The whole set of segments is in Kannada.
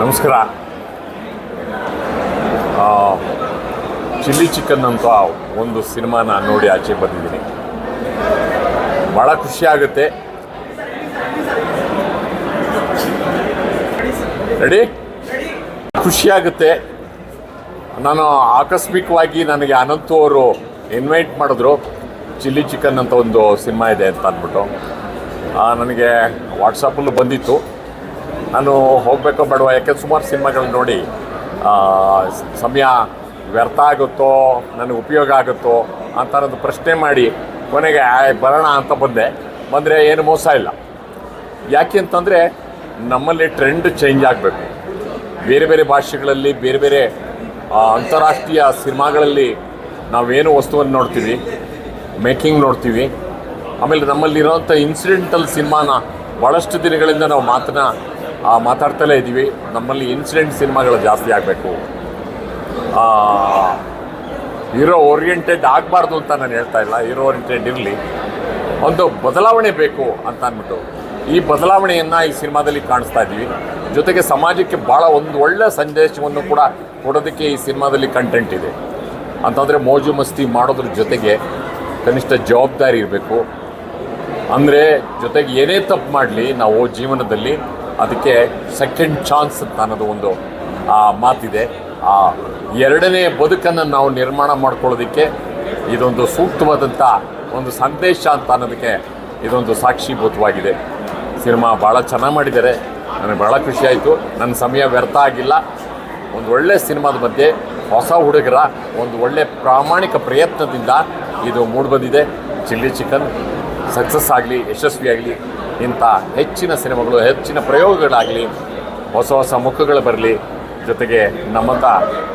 ನಮಸ್ಕಾರ. ಚಿಲ್ಲಿ ಚಿಕನ್ ಅಂತ ಒಂದು ಸಿನಿಮಾನ ನೋಡಿ ಆಚೆ ಬಂದಿದ್ದೀನಿ. ಭಾಳ ಖುಷಿ ಆಗುತ್ತೆ. ರೆಡಿ ಖುಷಿ ಆಗುತ್ತೆ. ನಾನು ಆಕಸ್ಮಿಕವಾಗಿ ನನಗೆ ಅನಂತು ಅವರು ಇನ್ವೈಟ್ ಮಾಡಿದ್ರು. ಚಿಲ್ಲಿ ಚಿಕನ್ ಅಂತ ಒಂದು ಸಿನಿಮಾ ಇದೆ ಅಂತ ಅಂದ್ಬಿಟ್ಟು. ನನಗೆ ವಾಟ್ಸಪ್ಪಲ್ಲೂ ಬಂದಿತ್ತು. ನಾನು ಹೋಗಬೇಕೋ ಬೇಡವಾ? ಯಾಕೆ ಸುಮಾರು ಸಿನಿಮಾಗಳು ನೋಡಿ ಸಮಯ ವ್ಯರ್ಥ ಆಗುತ್ತೋ, ನನಗೆ ಉಪಯೋಗ ಆಗುತ್ತೋ ಅಂತ ಅನ್ನೋದು ಪ್ರಶ್ನೆ ಮಾಡಿ ಕೊನೆಗೆ ಬರೋಣ ಅಂತ ಬಂದೆ. ಬಂದರೆ ಏನು ಮೋಸ ಇಲ್ಲ. ಯಾಕೆ ಅಂತಂದರೆ, ನಮ್ಮಲ್ಲಿ ಟ್ರೆಂಡ್ ಚೇಂಜ್ ಆಗಬೇಕು. ಬೇರೆ ಬೇರೆ ಭಾಷೆಗಳಲ್ಲಿ, ಬೇರೆ ಬೇರೆ ಅಂತಾರಾಷ್ಟ್ರೀಯ ಸಿನಿಮಾಗಳಲ್ಲಿ ನಾವೇನು ವಸ್ತುವನ್ನು ನೋಡ್ತೀವಿ, ಮೇಕಿಂಗ್ ನೋಡ್ತೀವಿ. ಆಮೇಲೆ ನಮ್ಮಲ್ಲಿರೋಂಥ ಇನ್ಸಿಡೆಂಟಲ್ ಸಿನಿಮಾನ ಭಾಳಷ್ಟು ದಿನಗಳಿಂದ ನಾವು ಮಾತನ್ನ ಮಾತಾಡ್ತಲೇ ಇದ್ದೀವಿ. ನಮ್ಮಲ್ಲಿ ಇನ್ಸಿಡೆಂಟ್ ಸಿನಿಮಾಗಳು ಜಾಸ್ತಿ ಆಗಬೇಕು. ಹೀರೋ ಓರಿಯೆಂಟೆಡ್ ಆಗಬಾರ್ದು ಅಂತ ನಾನು ಹೇಳ್ತಾ ಇಲ್ಲ. ಹೀರೋ ಓರಿಯೆಂಟೆಡ್ ಇರಲಿ. ಒಂದು ಬದಲಾವಣೆ ಬೇಕು ಅಂತ ಅಂದ್ಬಿಟ್ಟು ಈ ಬದಲಾವಣೆಯನ್ನು ಈ ಸಿನಿಮಾದಲ್ಲಿ ಕಾಣಿಸ್ತಾ ಇದ್ದೀವಿ. ಜೊತೆಗೆ ಸಮಾಜಕ್ಕೆ ಭಾಳ ಒಂದು ಒಳ್ಳೆಯ ಸಂದೇಶವನ್ನು ಕೂಡ ಕೊಡೋದಕ್ಕೆ ಈ ಸಿನಿಮಾದಲ್ಲಿ ಕಂಟೆಂಟ್ ಇದೆ. ಅಂತಂದರೆ ಮೋಜು ಮಸ್ತಿ ಮಾಡೋದ್ರ ಜೊತೆಗೆ ಕನಿಷ್ಠ ಜವಾಬ್ದಾರಿ ಇರಬೇಕು. ಅಂದರೆ ಜೊತೆಗೆ ಏನೇ ತಪ್ಪು ಮಾಡಲಿ, ನಾವು ಜೀವನದಲ್ಲಿ ಅದಕ್ಕೆ ಸೆಕೆಂಡ್ ಚಾನ್ಸ್ ಅಂತ ಅನ್ನೋದು ಒಂದು ಆ, ಮಾತಿದೆ. ಆ ಎರಡನೇ ಬದುಕನ್ನು ನಾವು ನಿರ್ಮಾಣ ಮಾಡ್ಕೊಳ್ಳೋದಕ್ಕೆ ಇದೊಂದು ಸೂಕ್ತವಾದಂಥ ಒಂದು ಸಂದೇಶ ಅಂತ ಅನ್ನೋದಕ್ಕೆ ಇದೊಂದು ಸಾಕ್ಷೀಭೂತವಾಗಿದೆ. ಸಿನಿಮಾ ಭಾಳ ಚೆನ್ನಾಗಿ ಮಾಡಿದ್ದಾರೆ. ನನಗೆ ಭಾಳ ಖುಷಿಯಾಯಿತು ನನ್ನ ಸಮಯ ವ್ಯರ್ಥ ಆಗಿಲ್ಲ. ಒಂದು ಒಳ್ಳೆ ಸಿನಿಮಾದ ಮಧ್ಯೆ ಹೊಸ ಹುಡುಗರ ಒಂದು ಒಳ್ಳೆ ಪ್ರಾಮಾಣಿಕ ಪ್ರಯತ್ನದಿಂದ ಇದು ಮೂಡಿಬಂದಿದೆ. ಚಿಲ್ಲಿ ಚಿಕನ್ ಸಕ್ಸಸ್ ಆಗಲಿ ಯಶಸ್ವಿಯಾಗಲಿ ಇಂಥ ಹೆಚ್ಚಿನ ಸಿನಿಮಾಗಳು, ಹೆಚ್ಚಿನ ಪ್ರಯೋಗಗಳಾಗಲಿ, ಹೊಸ ಹೊಸ ಮುಖಗಳು ಬರಲಿ, ಜೊತೆಗೆ ನಮ್ಮಂಥ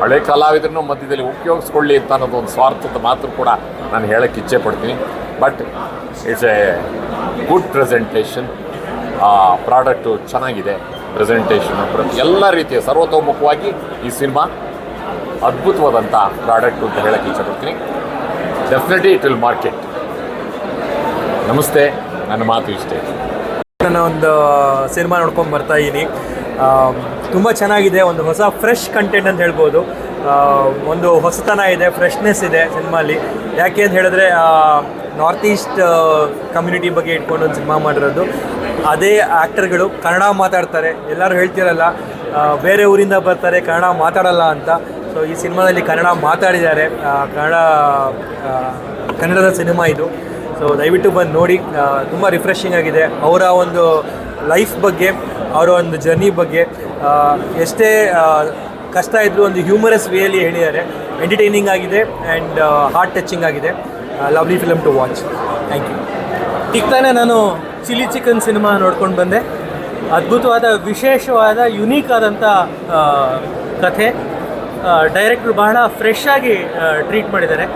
ಹಳೆ ಕಲಾವಿದರನ್ನು ಮಧ್ಯದಲ್ಲಿ ಉಪಯೋಗಿಸ್ಕೊಳ್ಳಿ ಅಂತ ಅನ್ನೋದು ಒಂದು ಸ್ವಾರ್ಥದ ಮಾತು ಕೂಡ ನಾನು ಹೇಳಕ್ಕೆ ಇಚ್ಛೆ ಪಡ್ತೀನಿ. But it's a good presentation product ಚೆನ್ನಾಗಿದೆ. ಪ್ರೆಸೆಂಟೇಷನ್ ಎಲ್ಲ ರೀತಿಯ ಸರ್ವತೋಮುಖವಾಗಿ ಈ ಸಿನಿಮಾ ಅದ್ಭುತವಾದಂಥ ಪ್ರಾಡಕ್ಟು ಅಂತ ಹೇಳಕ್ಕೆ ಇಚ್ಛೆಪಡ್ತೀನಿ ಡೆಫಿನೆಟ್ಲಿ ಇಟ್ ವಿಲ್ ಮಾರ್ಕೆಟ್ ನಮಸ್ತೆ, ನನ್ನ ಮಾತು ಇಷ್ಟೇ. ನನ್ನ ಒಂದು ಸಿನಿಮಾ ನೋಡ್ಕೊಂಡು ಬರ್ತಾ ಇದ್ದೀನಿ ತುಂಬ ಚೆನ್ನಾಗಿದೆ, ಒಂದು ಹೊಸ ಫ್ರೆಶ್ ಕಂಟೆಂಟ್ ಅಂತ ಹೇಳ್ಬೋದು. ಒಂದು ಹೊಸತನ ಇದೆ ಫ್ರೆಶ್ನೆಸ್ ಇದೆ ಸಿನಿಮಾಲಿ. ಯಾಕೆ ಅಂತ ಹೇಳಿದ್ರೆ ನಾರ್ತ್ ಈಸ್ಟ್ ಕಮ್ಯುನಿಟಿ ಬಗ್ಗೆ ಇಟ್ಕೊಂಡು ಒಂದು ಸಿನಿಮಾ ಮಾಡಿರೋದು. ಅದೇ ಆ್ಯಕ್ಟರ್ಗಳು ಕನ್ನಡ ಮಾತಾಡ್ತಾರೆ. ಎಲ್ಲರೂ ಹೇಳ್ತಿರಲ್ಲ ಬೇರೆ ಊರಿಂದ ಬರ್ತಾರೆ, ಕನ್ನಡ ಮಾತಾಡಲ್ಲ ಅಂತ. ಸೊ ಈ ಸಿನಿಮಾದಲ್ಲಿ ಕನ್ನಡ ಮಾತಾಡಿದ್ದಾರೆ. ಕನ್ನಡ ಕನ್ನಡದ ಸಿನಿಮಾ ಇದು. ಸೊ ದಯವಿಟ್ಟು ಬಂದು ನೋಡಿ ತುಂಬ ರಿಫ್ರೆಶಿಂಗ್ ಆಗಿದೆ. ಅವರ ಒಂದು ಲೈಫ್ ಬಗ್ಗೆ, ಅವರ ಒಂದು ಜರ್ನಿ ಬಗ್ಗೆ ಎಷ್ಟೇ ಕಷ್ಟ ಇದ್ದರೂ ಒಂದು ಹ್ಯೂಮರಸ್ ವೇಯಲ್ಲಿ ಹೇಳಿದ್ದಾರೆ. ಎಂಟರ್ಟೈನಿಂಗ್ ಆಗಿದೆ ಆ್ಯಂಡ್ ಹಾರ್ಟ್ ಟಚಿಂಗ್ ಆಗಿದೆ. Lovely film to watch thank you ಈಗ ತಾನೇ ನಾನು ಚಿಲ್ಲಿ ಚಿಕನ್ ಸಿನಿಮಾ ನೋಡ್ಕೊಂಡು ಬಂದೆ. ಅದ್ಭುತವಾದ, ವಿಶೇಷವಾದ ಯುನೀಕ್ ಆದಂಥ ಕಥೆ. ಡೈರೆಕ್ಟ್ರು ಬಹಳ ಫ್ರೆಶ್ ಆಗಿ ಟ್ರೀಟ್ ಮಾಡಿದ್ದಾರೆ.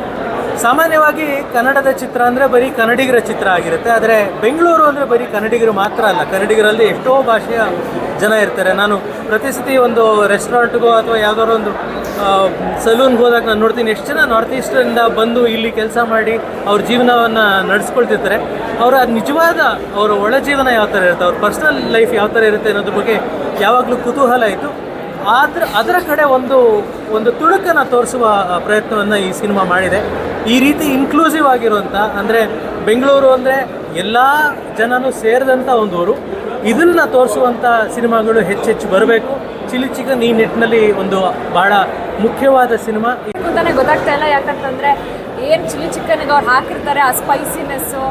ಸಾಮಾನ್ಯವಾಗಿ ಕನ್ನಡದ ಚಿತ್ರ ಅಂದರೆ ಬರೀ ಕನ್ನಡಿಗರ ಚಿತ್ರ ಆಗಿರುತ್ತೆ. ಆದರೆ ಬೆಂಗಳೂರು ಅಂದರೆ ಬರೀ ಕನ್ನಡಿಗರು ಮಾತ್ರ ಅಲ್ಲ. ಕನ್ನಡಿಗರಲ್ಲಿ ಎಷ್ಟೋ ಭಾಷೆಯ ಜನ ಇರ್ತಾರೆ. ನಾನು ಪ್ರತಿ ಸತಿ ಒಂದು ರೆಸ್ಟೋರೆಂಟ್ಗೋ ಅಥವಾ ಯಾವುದಾದ್ರು ಒಂದು ಸಲೂನ್ಗೆ ಹೋದಾಗ ನಾನು ನೋಡ್ತೀನಿ, ಎಷ್ಟು ಜನ ನಾರ್ತ್ ಈಸ್ಟಿಂದ ಬಂದು ಇಲ್ಲಿ ಕೆಲಸ ಮಾಡಿ ಅವ್ರ ಜೀವನವನ್ನು ನಡೆಸ್ಕೊಳ್ತಿರ್ತಾರೆ. ಅವರ ನಿಜವಾದ ಅವರ ಒಳ ಜೀವನ ಯಾವ ಥರ ಇರುತ್ತೆ, ಅವ್ರ ಪರ್ಸ್ನಲ್ ಲೈಫ್ ಯಾವ ಥರ ಇರುತ್ತೆ ಅನ್ನೋದ್ರ ಬಗ್ಗೆ ಯಾವಾಗಲೂ ಕುತೂಹಲ ಇತ್ತು. ಆದ್ರ, ಅದರ ಕಡೆ ಒಂದು ಒಂದು ತುಣುಕನ್ನು ತೋರಿಸುವ ಪ್ರಯತ್ನವನ್ನು ಈ ಸಿನಿಮಾ ಮಾಡಿದೆ. ಈ ರೀತಿ ಇನ್ಕ್ಲೂಸಿವ್ ಆಗಿರುವಂಥ ಅಂದರೆ ಬೆಂಗಳೂರು ಅಂದರೆ ಎಲ್ಲ ಜನನೂ ಸೇರಿದಂಥ ಒಂದು ಊರು ಇದನ್ನು ತೋರಿಸುವಂಥ ಸಿನಿಮಾಗಳು ಹೆಚ್ಚೆಚ್ಚು ಬರಬೇಕು. ಚಿಲಿ ಚಿಕನ್ ಈ ನಿಟ್ಟಿನಲ್ಲಿ ಒಂದು ಭಾಳ ಮುಖ್ಯವಾದ ಸಿನಿಮಾ. ಅಂತಾನೆ ಗೊತ್ತಾಗ್ತಾ ಇಲ್ಲ, ಯಾಕಂತಂದರೆ ಏನು ಚಿಲಿ ಚಿಕನ್ಗೆ ಅವ್ರು ಹಾಕಿರ್ತಾರೆ, ಆ ಸ್ಪೈಸಿನೆಸ್ಸು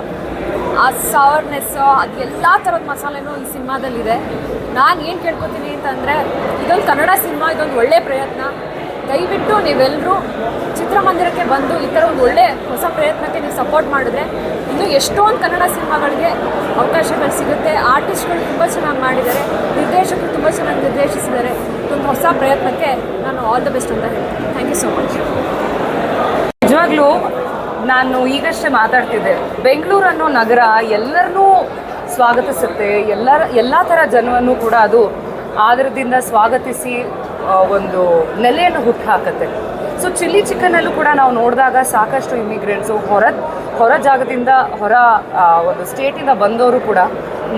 ಆ ಸವರ್ನೆಸ್ಸು ಅದು ಎಲ್ಲ ಥರದ ಮಸಾಲೆನೂ ಈ ಸಿನಿಮಾದಲ್ಲಿದೆ. ನಾನು ಏನು ಕೇಳ್ಕೊತೀನಿ ಅಂತಂದರೆ, ಇದೊಂದು ಕನ್ನಡ ಸಿನಿಮಾ, ಇದೊಂದು ಒಳ್ಳೆ ಪ್ರಯತ್ನ. ದಯವಿಟ್ಟು ನೀವೆಲ್ಲರೂ ಚಿತ್ರಮಂದಿರಕ್ಕೆ ಬಂದು ಈ ಥರ ಒಂದು ಒಳ್ಳೆ ಹೊಸ ಪ್ರಯತ್ನಕ್ಕೆ ನೀವು ಸಪೋರ್ಟ್ ಮಾಡಿದ್ರೆ ಇನ್ನೂ ಎಷ್ಟೊಂದು ಕನ್ನಡ ಸಿನಿಮಾಗಳಿಗೆ ಅವಕಾಶಗಳು ಸಿಗುತ್ತೆ. ಆರ್ಟಿಸ್ಟ್ಗಳು ತುಂಬ ಚೆನ್ನಾಗಿ ಮಾಡಿದ್ದಾರೆ. ನಿರ್ದೇಶಕರು ತುಂಬ ಚೆನ್ನಾಗಿ ನಿರ್ದೇಶಿಸಿದ್ದಾರೆ. ತುಂಬ ಹೊಸ ಪ್ರಯತ್ನಕ್ಕೆ ನಾನು ಆಲ್ ದ ಬೆಸ್ಟ್ ಅಂತ ಹೇಳ್ತೀನಿ. ಥ್ಯಾಂಕ್ ಯು ಸೋ ಮಚ್ ನಿಜವಾಗ್ಲೂ ನಾನು ಈಗಷ್ಟೇ ಮಾತಾಡ್ತಿದ್ದೆ. ಬೆಂಗಳೂರು ಅನ್ನೋ ನಗರ ಎಲ್ಲರನ್ನೂ ಸ್ವಾಗತಿಸುತ್ತೆ. ಎಲ್ಲರ, ಎಲ್ಲ ಥರ ಜನವನ್ನು ಕೂಡ ಅದು ಆದರದಿಂದ ಸ್ವಾಗತಿಸಿ ಒಂದು ನೆಲೆಯನ್ನು ಹುಟ್ಟುಹಾಕತ್ತೆ ಸೊ ಚಿಲ್ಲಿ ಚಿಕನಲ್ಲೂ ಕೂಡ ನಾವು ನೋಡಿದಾಗ ಸಾಕಷ್ಟು ಇಮಿಗ್ರೆಂಟ್ಸು ಹೊರ ಹೊರ ಜಾಗದಿಂದ, ಹೊರ ಒಂದು ಸ್ಟೇಟಿಂದ ಬಂದವರು ಕೂಡ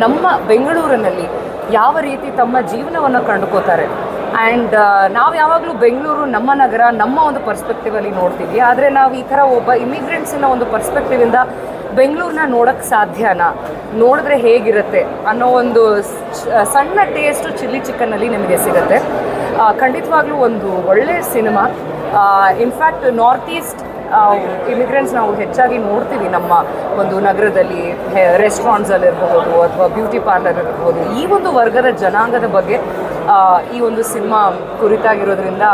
ನಮ್ಮ ಬೆಂಗಳೂರಿನಲ್ಲಿ ಯಾವ ರೀತಿ ತಮ್ಮ ಜೀವನವನ್ನು ಕಂಡುಕೋತಾರೆ. ಆ್ಯಂಡ್ ನಾವು ಯಾವಾಗಲೂ ಬೆಂಗಳೂರು ನಮ್ಮ ನಗರ, ನಮ್ಮ ಒಂದು ಪರ್ಸ್ಪೆಕ್ಟಿವಲ್ಲಿ ನೋಡ್ತೀವಿ. ಆದರೆ ನಾವು ಈ ಥರ ಒಬ್ಬ ಇಮಿಗ್ರೆಂಟ್ಸಿನ ಒಂದು ಪರ್ಸ್ಪೆಕ್ಟಿವಿಂದ ಬೆಂಗಳೂರನ್ನ ನೋಡೋಕ್ಕೆ ಸಾಧ್ಯನಾ? ನೋಡಿದ್ರೆ ಹೇಗಿರುತ್ತೆ ಅನ್ನೋ ಒಂದು ಸಣ್ಣ ಟೇಸ್ಟು ಚಿಲ್ಲಿ ಚಿಕನ್ನಲ್ಲಿ ನಿಮಗೆ ಸಿಗುತ್ತೆ. ಖಂಡಿತವಾಗ್ಲೂ ಒಂದು ಒಳ್ಳೆಯ cinema. In fact north east immigrants ನಾವು ಹೆಚ್ಚಾಗಿ ನೋಡ್ತೀವಿ ನಮ್ಮ ಒಂದು ನಗರದಲ್ಲಿ ರೆಸ್ಟೋರೆಂಟ್ಸಲ್ಲಿರ್ಬೋದು ಅಥವಾ ಬ್ಯೂಟಿ ಪಾರ್ಲರ್ ಇರ್ಬೋದು ಈ ಒಂದು ವರ್ಗದ ಜನಾಂಗದ ಬಗ್ಗೆ ಈ ಒಂದು ಸಿನಿಮಾ ಕುರಿತಾಗಿರೋದ್ರಿಂದ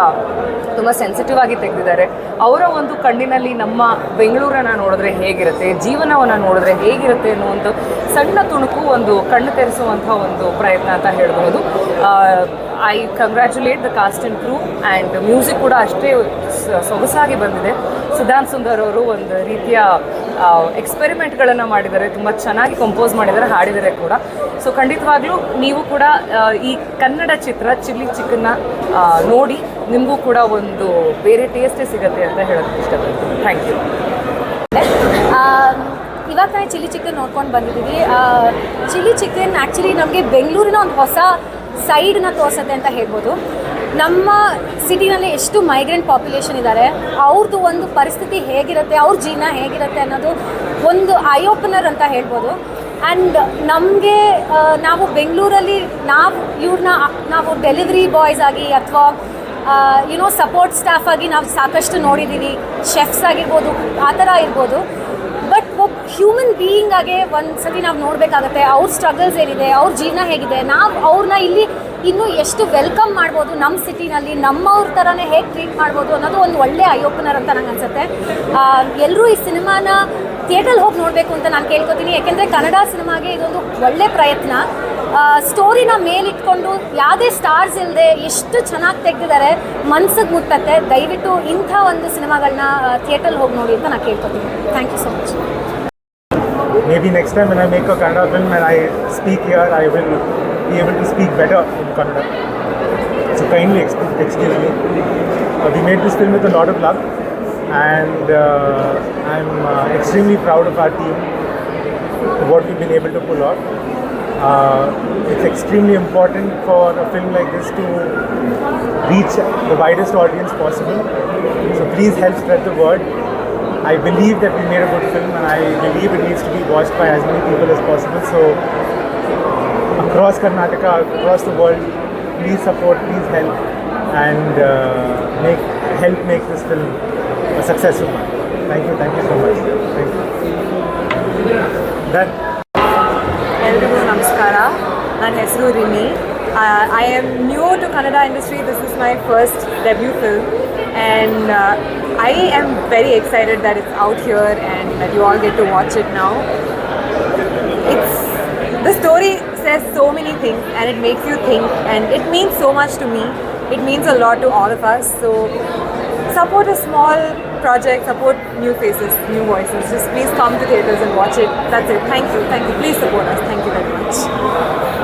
ತುಂಬ ಸೆನ್ಸಿಟಿವ್ ಆಗಿ ತೆಗೆದಿದ್ದಾರೆ. ಅವರ ಒಂದು ಕಣ್ಣಿನಲ್ಲಿ ನಮ್ಮ ಬೆಂಗಳೂರನ್ನ ನೋಡಿದ್ರೆ ಹೇಗಿರುತ್ತೆ, ಜೀವನವನ್ನು ನೋಡಿದ್ರೆ ಹೇಗಿರುತ್ತೆ ಅನ್ನುವಂಥ ಸಣ್ಣ ತುಣುಕು ಒಂದು ಕಣ್ಣು ತೆರೆಸುವಂಥ ಒಂದು ಪ್ರಯತ್ನ ಅಂತ ಹೇಳ್ಬೋದು I congratulate the cast and crew and music ಕೂಡ ಅಷ್ಟೇ ಸೊಗಸಾಗಿ ಬಂದಿದೆ. ಸುಧಾಂತ್ ಸುಂದರ್ ಅವರು ಒಂದು ರೀತಿಯ ಎಕ್ಸ್ಪೆರಿಮೆಂಟ್ಗಳನ್ನು ಮಾಡಿದ್ದಾರೆ, ತುಂಬ ಚೆನ್ನಾಗಿ ಕಂಪೋಸ್ ಮಾಡಿದ್ದಾರೆ ಹಾಡಿದರೆ ಕೂಡ. ಸೊ ಖಂಡಿತವಾಗ್ಲೂ ನೀವು ಕೂಡ ಈ ಕನ್ನಡ ಚಿತ್ರ ಚಿಲ್ಲಿ ಚಿಕನ್ನ ನೋಡಿ ನಿಮಗೂ ಕೂಡ ಒಂದು ಬೇರೆ ಟೇಸ್ಟೇ ಸಿಗುತ್ತೆ ಅಂತ ಹೇಳೋಕ್ಕೆ ಇಷ್ಟಪಡ್ತೀನಿ. ಥ್ಯಾಂಕ್ ಯು ಇವಾಗ ತಾನೇ ಚಿಲ್ಲಿ ಚಿಕನ್ ನೋಡ್ಕೊಂಡು ಬಂದಿದ್ದೀವಿ. ಚಿಲ್ಲಿ ಚಿಕನ್ ಆ್ಯಕ್ಚುಲಿ ನಮಗೆ ಬೆಂಗಳೂರಿನ ಒಂದು ಹೊಸ ಸೈಡ್ನ ತೋರಿಸುತ್ತೆ ಅಂತ ಹೇಳ್ಬೋದು. ನಮ್ಮ ಸಿಟಿನಲ್ಲಿ ಎಷ್ಟು ಮೈಗ್ರೆಂಟ್ ಪಾಪ್ಯುಲೇಷನ್ ಇದ್ದಾರೆ ಅವ್ರದ್ದು ಒಂದು ಪರಿಸ್ಥಿತಿ ಹೇಗಿರುತ್ತೆ, ಅವ್ರ ಜೀವನ ಹೇಗಿರುತ್ತೆ ಅನ್ನೋದು ಒಂದು ಐ ಓಪನರ್ ಅಂತ ಹೇಳ್ಬೋದು. ಆ್ಯಂಡ್ ನಮಗೆ ನಾವು ಬೆಂಗಳೂರಲ್ಲಿ ನಾವು ಇವ್ರನ್ನ ನಾವು ಡೆಲಿವರಿ ಬಾಯ್ಸ್ ಆಗಿ ಅಥವಾ ಯುನೋ ಸಪೋರ್ಟ್ ಸ್ಟಾಫ್ ಆಗಿ ನಾವು ಸಾಕಷ್ಟು ನೋಡಿದ್ದೀವಿ ಶೆಫ್ಸ್ ಆಗಿರ್ಬೋದು, ಆ ಥರ ಇರ್ಬೋದು. ಬಟ್ ಒಬ್ಬ ಹ್ಯೂಮನ್ ಬೀಯಿಂಗ್ ಆಗಿ ಒಂದು ಸತಿ ನಾವು ನೋಡಬೇಕಾಗತ್ತೆ, ಅವ್ರ ಸ್ಟ್ರಗಲ್ಸ್ ಏನಿದೆ, ಅವ್ರ ಜೀವನ ಹೇಗಿದೆ. ನಾವು ಅವ್ರನ್ನ ಇಲ್ಲಿ ಇನ್ನೂ ಎಷ್ಟು ವೆಲ್ಕಮ್ ಮಾಡ್ಬೋದು ನಮ್ಮ ಸಿಟಿನಲ್ಲಿ ನಮ್ಮವ್ರ ಥರನೇ ಹೇಗೆ ಟ್ರೀಟ್ ಮಾಡ್ಬೋದು ಅನ್ನೋದು ಒಂದು ಒಳ್ಳೆ ಐ ಓಪನರ್ ಅಂತ ನಂಗೆ ಅನ್ಸುತ್ತೆ. ಎಲ್ಲರೂ ಈ ಸಿನಿಮಾನ ಥಿಯೇಟ್ರಲ್ಲಿ ಹೋಗಿ ನೋಡಬೇಕು ಅಂತ ನಾನು ಕೇಳ್ಕೊತೀನಿ. ಯಾಕೆಂದರೆ ಕನ್ನಡ ಸಿನಿಮಾಗೆ ಇದೊಂದು ಒಳ್ಳೆ ಪ್ರಯತ್ನ. ಸ್ಟೋರಿನ ಮೇಲಿಟ್ಕೊಂಡು ಯಾವುದೇ ಸ್ಟಾರ್ಸ್ ಇಲ್ಲದೆ ಎಷ್ಟು ಚೆನ್ನಾಗಿ ತೆಗೆದಿದ್ದಾರೆ ಮನ್ಸಿಗೆ ಮುಟ್ಟತ್ತೆ. ದಯವಿಟ್ಟು ಇಂಥ ಒಂದು ಸಿನಿಮಾಗಳನ್ನ ಥಿಯೇಟ್ರಲ್ಲಿ ಹೋಗಿ ನೋಡಿ ಅಂತ ನಾನು ಕೇಳ್ಕೊತೀನಿ. Thank you so much maybe next time when I make a Kannada film and I speak here, I will be able to speak better in Kannada. So kindly excuse me. Uh, we made this film with a lot of love, and uh, I'm uh, extremely proud of our team, what we've been able to pull off. Uh, it's extremely important for a film like this to reach the widest audience possible. So please help spread the word. I believe that we made a good film and I believe it needs to be watched by as many people as possible. So across Karnataka, across the world, please support, please help and uh, make help make this film a successful one. Thank you, thank you so much. Thank you. That ಎಲ್ರಿಗೂ ನಮಸ್ಕಾರ ನನ್ನ ಹೆಸರು Rimi I am new to Kannada industry this is my first debut film and I am very excited that it's out here and that you all get to watch it ನಾವು it's the story says so many things and it makes you think and it means so much to me. It means a lot to all of us. So support a small project support new faces new voices. Just please come to theaters and watch it. That's it. Thank you. Thank you. Please support us. Thank you very much